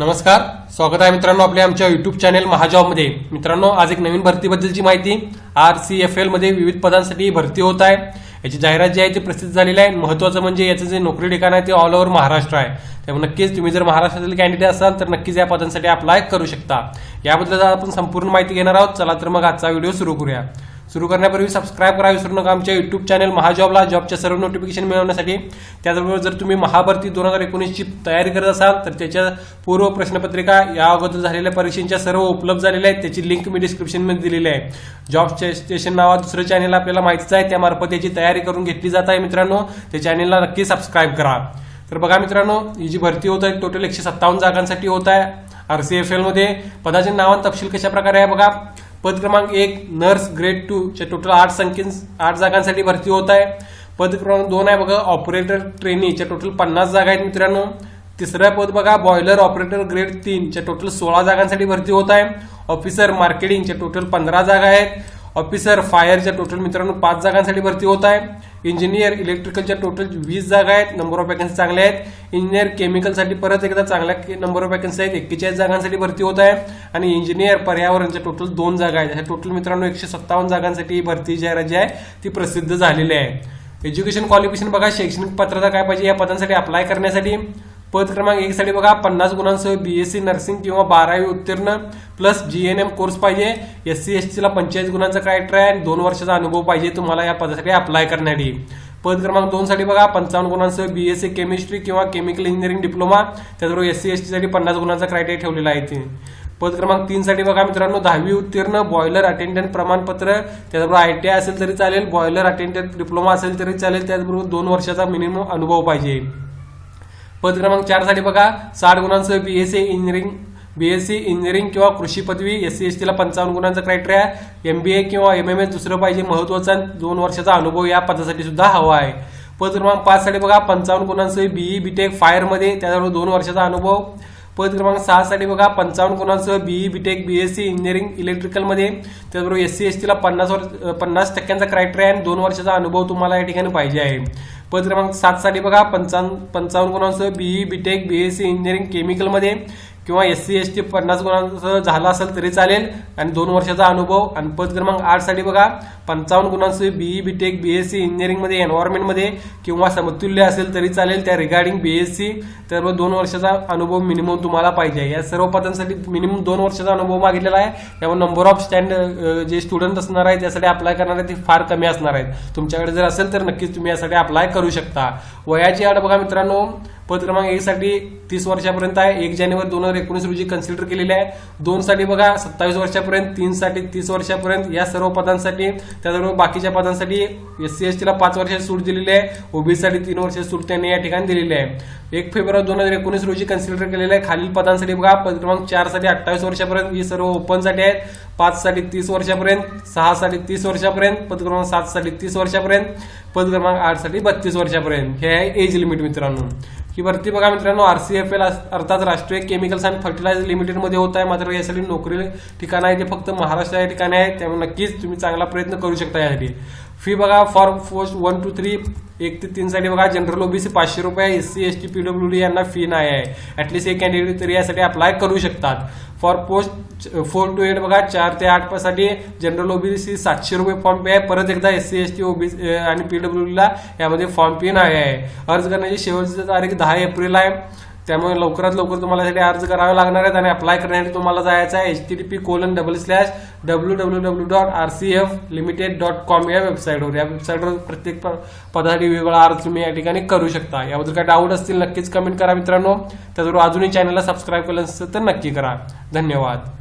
नमस्कार स्वागत आहे मित्रांनो आपल्या आमच्या युट्यूब चॅनेल महाजॉबमध्ये. मित्रांनो आज एक नवीन भरतीबद्दलची माहिती. आर सी एफ एलमध्ये विविध पदांसाठी भरती होत आहे. याची जाहिरात जी आहे ती प्रसिद्ध झालेली आहे. महत्त्वाचं म्हणजे याचं जे नोकरी ठिकाण आहे ते ऑल ओव्हर महाराष्ट्र आहे. त्यामुळे नक्कीच तुम्ही जर महाराष्ट्रातील कॅन्डिडेट असाल तर नक्कीच या पदांसाठी अप्लाय करू शकता. याबद्दल आपण संपूर्ण माहिती घेणार आहोत. चला तर मग आजचा व्हिडिओ सुरू करूया. सुरू करण्यापूर्वी सबस्क्राईब करा विसरू नका आमच्या युट्यूब चॅनल महाजॉबला. जॉबच्या सर्व नोटिफिकेशन मिळवण्यासाठी. त्याचबरोबर जर तुम्ही महाभरती दोन हजार एकोणीसची तयारी करत असाल तर त्याच्या पूर्व प्रश्नपत्रिका या अगोदर झालेल्या परीक्षेच्या सर्व उपलब्ध झालेल्या आहेत. त्याची लिंक मी डिस्क्रिप्शनमध्ये दिलेली आहे. जॉब स्टेशन नावा दुसरं चॅनल आपल्याला माहितीच आहे. त्यामार्फत याची तयारी करून घेतली जात आहे मित्रांनो. त्या चॅनलला नक्की सबस्क्राईब करा. तर बघा मित्रांनो ही जी भरती होत आहे टोटल एकशे सत्तावन्न जागांसाठी होत आहे. आर सी एफ एलमध्ये पदाचे नाव तपशील कशा प्रकारे आहे बघा? पद क्रमांक एक नर्स ग्रेड टू च्या टोटल आठ संख्ये आठ जागांसाठी भरती होत आहे. पद क्रमांक दोन आहे बघा ऑपरेटर ट्रेनीच्या टोटल पन्नास जागा आहेत मित्रांनो. तिसरं पद बघा बॉयलर ऑपरेटर ग्रेड तीन च्या टोटल सोळा जागांसाठी भरती होत आहे. ऑफिसर मार्केटिंगच्या टोटल पंधरा जागा आहेत. ऑफिसर फायरच्या टोटल मित्रांनो पाच जागांसाठी भरती होत आहे. इंजिनियर इलेक्ट्रिकलच्या टोटल वीस जागा आहेत नंबर ऑफ वॅकन्सी चांगल्या आहेत. इंजिनियर केमिकलसाठी परत एकदा चांगल्या नंबर ऑफ वॅकन्सी आहेत. एक्केचाळीस जागांसाठी भरती होत आहे. आणि इंजिनियर पर्यावरणच्या टोटल दोन जागा आहेत. ह्या टोटल मित्रांनो एकशे सत्तावन्न जागांसाठी ही भरती जाहिरात जी आहे ती प्रसिद्ध झालेली आहे. एज्युकेशन क्वालिफिकेशन बघा शैक्षणिक पात्रता काय पाहिजे या पदांसाठी अप्लाय करण्यासाठी. पद क्रमांक एक साठी बघा पन्नास गुणांसह बीएससी नर्सिंग किंवा बारावी उत्तीर्ण प्लस जीएनएम कोर्स पाहिजे. एस सी एस टीला पंचेचाळीस गुणांचा क्रायटेरिया आहे आणि दोन वर्षाचा अनुभव पाहिजे. तुम्हाला या पदासाठी अप्लाय करण्यासाठी. पद क्रमांक दोन साठी बघा पंचावन्न गुणांसह बीएससी केमिस्ट्री किंवा केमिकल इंजिनिअरिंग डिप्लोमा त्याचबरोबर एस सी एस टीसाठी पन्नास गुणांचा क्रायटेरिया ठेवलेला आहे ते. पद क्रमांक तीन साठी बघा मित्रांनो दहावी उत्तीर्ण बॉयलर अटेंडंट प्रमाणपत्र. त्याचबरोबर आय टी आय असेल तरी चालेल बॉयलर अटेंडंट डिप्लोमा असेल तरी चालेल. त्याचबरोबर दोन वर्षाचा मिनिमम अनुभव पाहिजे. पद क्रमांक चारसाठी बघा. साठ गुणांसह बीएससी इंजिनिअरिंग बीएससी इंजिनिअरिंग किंवा कृषी पदवी एस सी एस टीला पंचावन्न गुणांचा क्रायटेरिया एमबीए किंवा एम एम एस दुसरं पाहिजे महत्त्वाचा दोन वर्षाचा अनुभव या पदासाठी सुद्धा हवा आहे. पद क्रमांक पाच साठी बघा पंचावन्न गुणांसह बीई बीटेक फायरमध्ये त्याचबरोबर दोन वर्षाचा अनुभव. पद क्रमांक सहा साठी बघा पंचावन्न गुणांसह बीई बीटेक बीएससी इंजिनिअरिंग इलेक्ट्रिकलमध्ये त्याचबरोबर एस सी एस टीला पन्नास वर्ष पन्नास टक्क्यांचा क्रायटेरिया आणि दोन वर्षाचा अनुभव तुम्हाला या ठिकाणी पाहिजे आहे. पद क्रमांक सात साठी बघा पंचावन्न पंचावन्न गुणांसह बीई बीटेक बीएससी इंजिनिअरिंग केमिकलमध्ये किंवा एस सी एस टी पन्नास गुणांसह झाला असेल तरी चालेल. आणि दोन वर्षाचा अनुभव आणि पद क्रमांक आठसाठी बघा पंचावन्न गुणांसह बीई बीटेक सी इंजिनिअरिंगमध्ये एन्व्हायरमेंटमध्ये किंवा समतुल्य असेल तरी चालेल त्या रिगार्डिंग बी एस सी तर त्याबरोबर दोन वर्षाचा अनुभव मिनिमम तुम्हाला पाहिजे. या सर्व पदांसाठी मिनिमम दोन वर्षाचा अनुभव मागितलेला आहे. त्यामुळे नंबर ऑफ स्टँड जे स्टुडंट असणार आहेत त्यासाठी अप्लाय करणार ते फार कमी असणार आहेत. तुमच्याकडे जर असेल तर नक्कीच तुम्ही यासाठी अप्लाय करू शकता. वयाची अट बघा मित्रांनो पद क्रमांक एक साठी तीस वर्षापर्यंत आहे. एक जानेवारी दोन हजार एकोणीस रोजी कन्सिडर केलेले आहे. दोन साठी बघा सत्तावीस वर्षापर्यंत तीन साठी तीस वर्षापर्यंत या सर्व पदांसाठी त्याचबरोबर बाकीच्या पदांसाठी एस सी एस टीला पाच वर्षाची सूट दिलेली आहे. ओबीसीसाठी तीन वर्षाची सूट त्यांनी या ठिकाणी दिलेली आहे. एक फेब्रुवारी दोन हजार एकोणीस रोजी कन्सिडर केलेलं आहे. खालील पदांसाठी बघा पद क्रमांक चारसाठी अठ्ठावीस वर्षापर्यंत ही सर्व ओपनसाठी आहेत. पाच साठी तीस वर्षापर्यंत सहा साठी तीस वर्षापर्यंत पद क्रमांक सात साठी तीस वर्षापर्यंत पद क्रमांक आठसाठी बत्तीस वर्षापर्यंत. हे आहे एज लिमिट मित्रांनो. ही भरती बघा मित्रांनो आरसीएफएल अर्थात राष्ट्रीय केमिकल्स अँड फर्टिलायझर लिमिटेडमध्ये होत आहे. मात्र यासाठी नोकरी ठिकाण आहे ते फक्त महाराष्ट्र या ठिकाणी आहे त्यामुळे नक्कीच तुम्ही चांगला प्रयत्न करू शकता यासाठी. फी बघा for post one two three एक ते तीन साठी बघा जनरल ओबीसी पाचशे रुपये S C S T PW D यांना फी नाही आहे. ऍटलीस्ट एक कॅन्डिडेट तरी यासाठी अप्लाय करू शकतात. For post four two eight बघा चार ते आठसाठी जनरल ओबीसी सातशे रुपये फॉर्म पे आहे. परत एकदा S C S T OBC आणि पीडब्ल्यू ला यामध्ये फॉर्म पे नाही आहे. अर्ज करण्याची शेवटची तारीख दहा एप्रिल आहे. त्यामुळे लवकरात लवकर तुम्हाला यासाठी अर्ज करावे लागणार आहेत आणि अप्लाय करण्यासाठी तुम्हाला जायचं आहे H T T P colon double slash W W W dot R C F limited dot com या वेबसाईटवर या वेबसाईटवर प्रत्येक प- पदासाठी वेगळा अर्ज तुम्ही या ठिकाणी करू शकता. याबद्दल काय डाऊट असतील नक्कीच कमेंट करा मित्रांनो. त्याचबरोबर अजूनही चॅनलला सबस्क्राईब केलं नसेल तर नक्की करा. धन्यवाद.